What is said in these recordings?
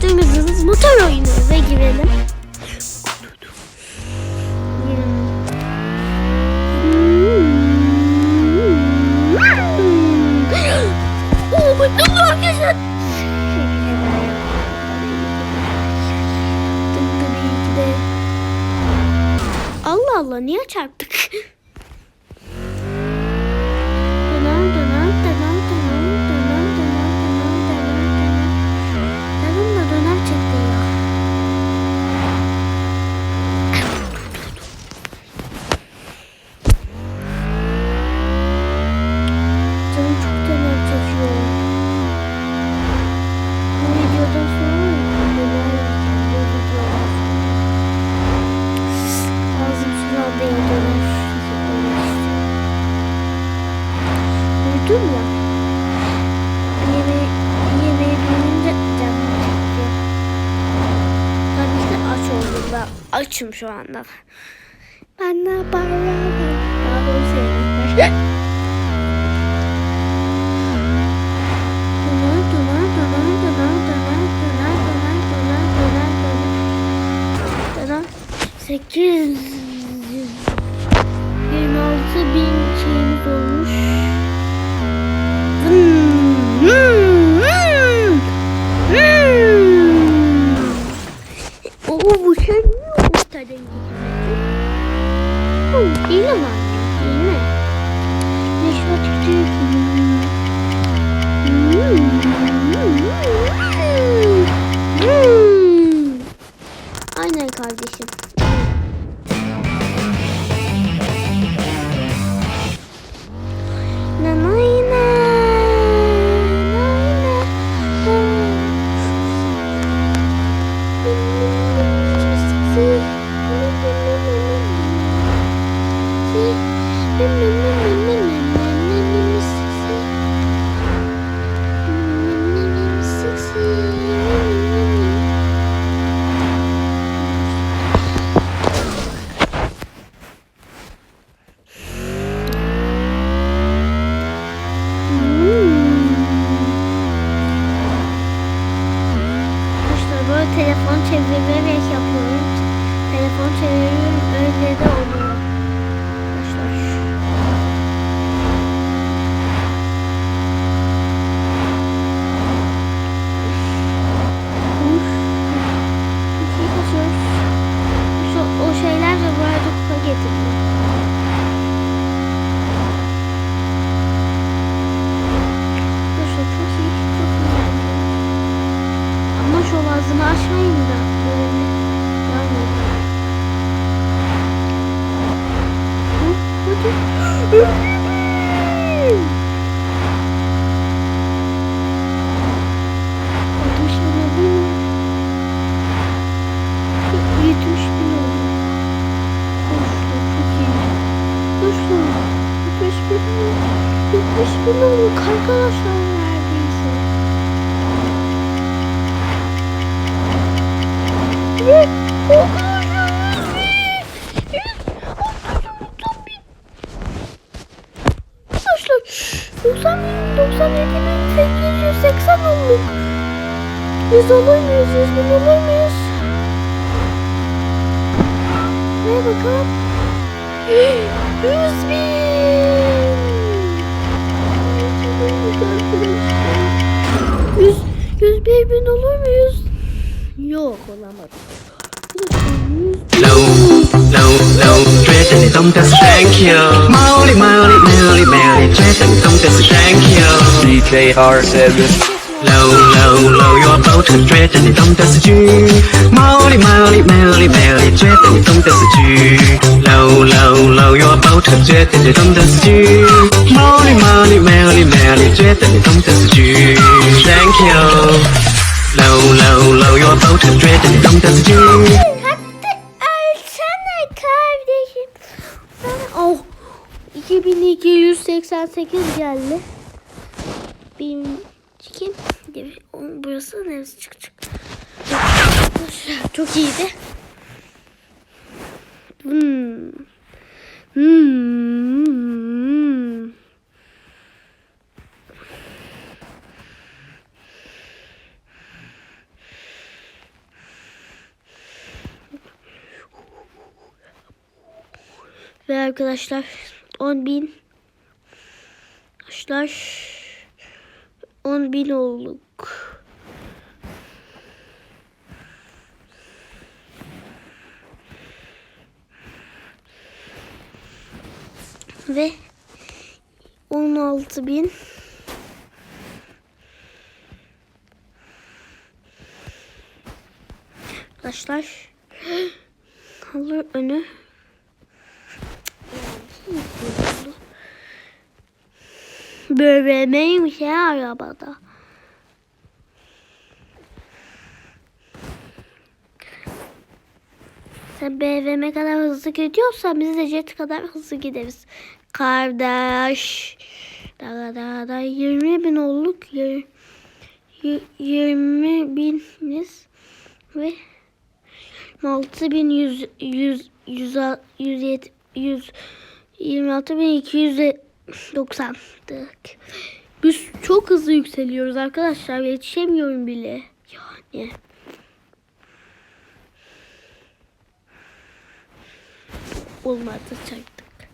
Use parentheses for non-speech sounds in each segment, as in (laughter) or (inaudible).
çalıştığımız motor oyunu ve girelim. Allah Allah niye çarptık? duydum ya. Hani yemeği, yemeği duyunca canım çekti. Tabii ki aç oldum da açım şu anda. Bana para ver. Daha doğrusu yemekler. Sekiz yirmi altı bin o uçan niye o kadar gidiyor? Bu değil ama. Çevirerek yapıyorum. Telefon çeviriyorum öyle de oluyor. Arkadaşlar. Uf. Bir şey kaçıyoruz. Şu- O şeyler de bu arada kupa getirdi. Arkadaşlar çok iyi, çok güzel. Ama şu ağzımı açmayın da böyle yanmıyor. Hı, Hadi. Altmış bin oldu mu? Yetmiş bin oldu. Dostum çok iyi. Dostum yetmiş bin oldu. Yetmiş bin oldu arkadaşlar neredeyse. Ve arkadaşlar Arkadaşlar 90 bin 97 bin 880 olduk. Biz olur muyuz? Bin olur muyuz? Ve bakalım. 100 bin. Yüz, yüz bir bin olur mu yüz? Yok olamaz. No, no, no, Jason is on the you. Molly, Molly, Molly, Molly, Jason is on the shank you. DKR7. Low, low, low, your boat 绝对你懂的是句，毛利毛利毛利毛利，绝对你懂的是句。Low, làm chết thì để tâm thật chứ mau đi mau đi mau đi mẹ đi chết thì để tâm thật chứ đáng kêu Oh, 2288 geldi. Benim çekeyim. Burası neresi çık çık. Çok iyiydi. Ve arkadaşlar 10 bin. Arkadaşlar 10 bin olduk. Ve 16 bin. Arkadaşlar (gasps) alır önü Böbreğimeymiş ya arabada. Sen BVM kadar hızlı gidiyorsan biz de jet kadar hızlı gideriz. Kardeş. Daha daha da 20 bin olduk. 20 biniz ve 6 bin 100, 100, 100, 100, 100, 100 26.290'dık. Biz çok hızlı yükseliyoruz arkadaşlar. Yetişemiyorum bile. Yani. Olmadı çaktık.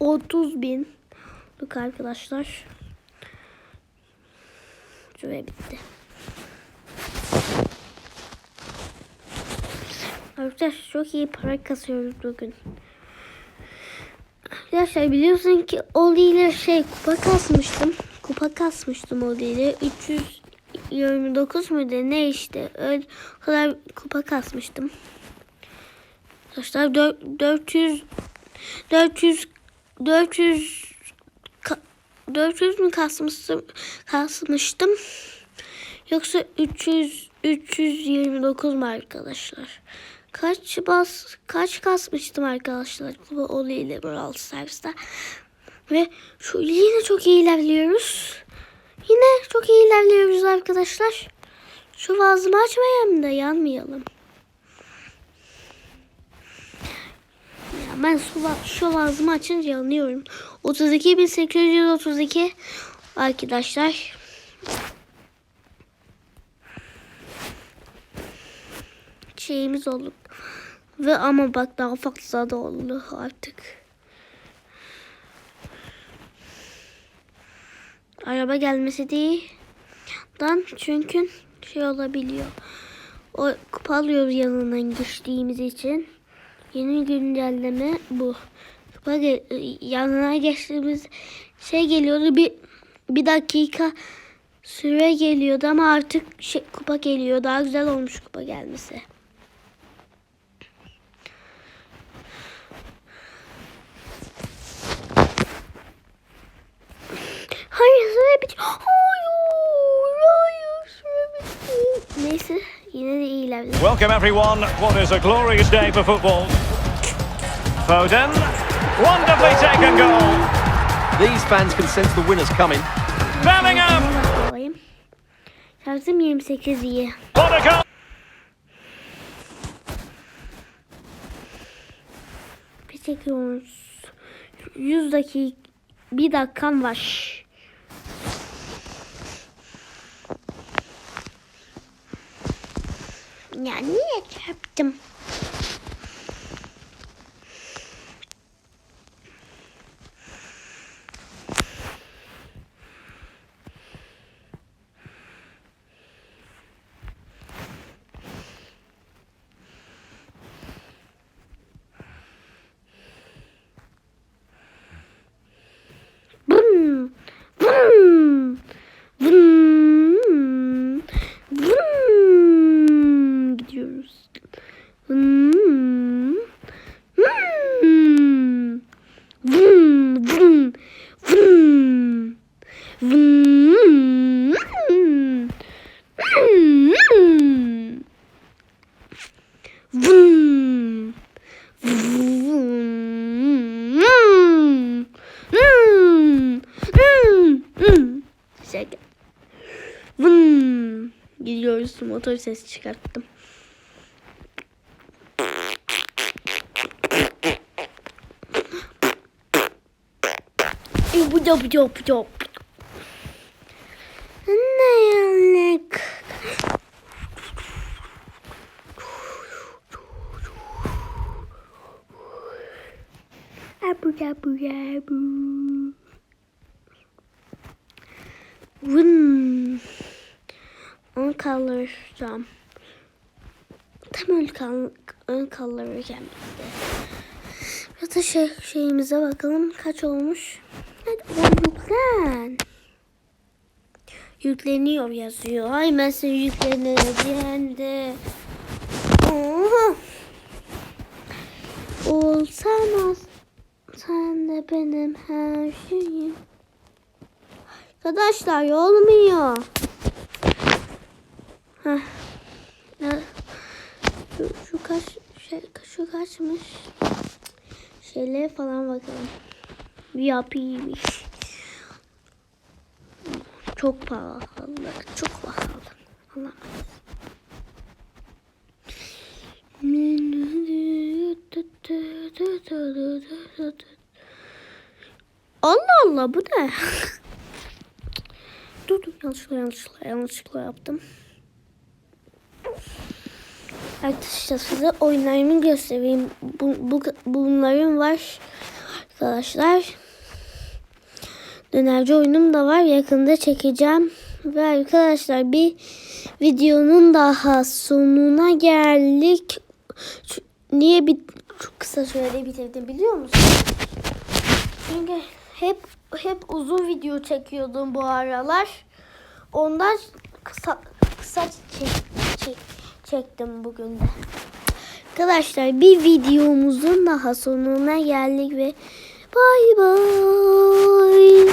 30 binlik arkadaşlar. Süre bitti. Arkadaşlar çok iyi para kasıyoruz bugün. Arkadaşlar biliyorsun ki Oli ile şey kupa kasmıştım. Kupa kasmıştım Oli ile. 329 muydu ne işte. Öyle kadar kupa kasmıştım. Arkadaşlar dör- 400 400 400 ka- 400 mü kasmıştım kasmıştım yoksa 300 329 mu arkadaşlar? Kaç bas kaç kasmıştım arkadaşlar bu Oli ile Brawl Stars'ta. Ve şu yine çok iyi ilerliyoruz. Yine çok iyi ilerliyoruz arkadaşlar. Şu vazımı açmayalım da yanmayalım. Ya ben şu, şu vazımı açınca yanıyorum. 32.832 arkadaşlar. Şeyimiz oldu. Ve ama bak daha fazla da oldu artık. Araba gelmesi değil. Dan çünkü şey olabiliyor. O kupa alıyoruz yanından geçtiğimiz için. Yeni güncelleme bu. Kupa yanına geçtiğimiz şey geliyordu bir bir dakika süre geliyordu ama artık şey, kupa geliyor. Daha güzel olmuş kupa gelmesi. Welcome everyone. What is a glorious day for football. Foden, wonderfully taken goal. These fans can sense the winners coming. Bellingham, Alayım. Şarjım 28 iyi. what a goal! Bir çekiyoruz. 100 dakika bir dakikam var. Ya niye çarptım? Vın, vın, vın, vın. Gidiyoruz. Vın, vın, vın, vın, vın, vın, vın. Vın. Vın. Hmm. Hmm. Hmm. Şaka. Vın. Gidiyoruz motor sesi çıkarttım. Bu da bu da bu da. Ne yanlık? da bu da bu. Vın. Ön kaldıracağım. Tam ön, kal ön bitti. Ya da şey, şeyimize bakalım kaç olmuş. Hadi oğlum yüklen. Yükleniyor yazıyor. Ay ben seni yükleneceğim de. Oha. Olsan sen de benim her şeyim. Arkadaşlar olmuyor. Heh. Şu, şu kaç şey, şu kaçmış? Şeylere falan bakalım. VIP'ymiş. Çok pahalı. Çok pahalı. Alamaz. Allah Allah bu ne? (laughs) dur dur yanlışlıkla yanlışlıkla yanlışlıkla yaptım. Arkadaşlar size oyunlarımı göstereyim. Bu, bu, bunların var arkadaşlar. Dönerci oyunum da var. Yakında çekeceğim. Ve arkadaşlar bir videonun daha sonuna geldik. Niye bir çok kısa sürede bitirdim biliyor musun? Çünkü hep hep uzun video çekiyordum bu aralar. Ondan kısa kısa çek, çek, çektim bugün de. Arkadaşlar bir videomuzun daha sonuna geldik ve bay bay.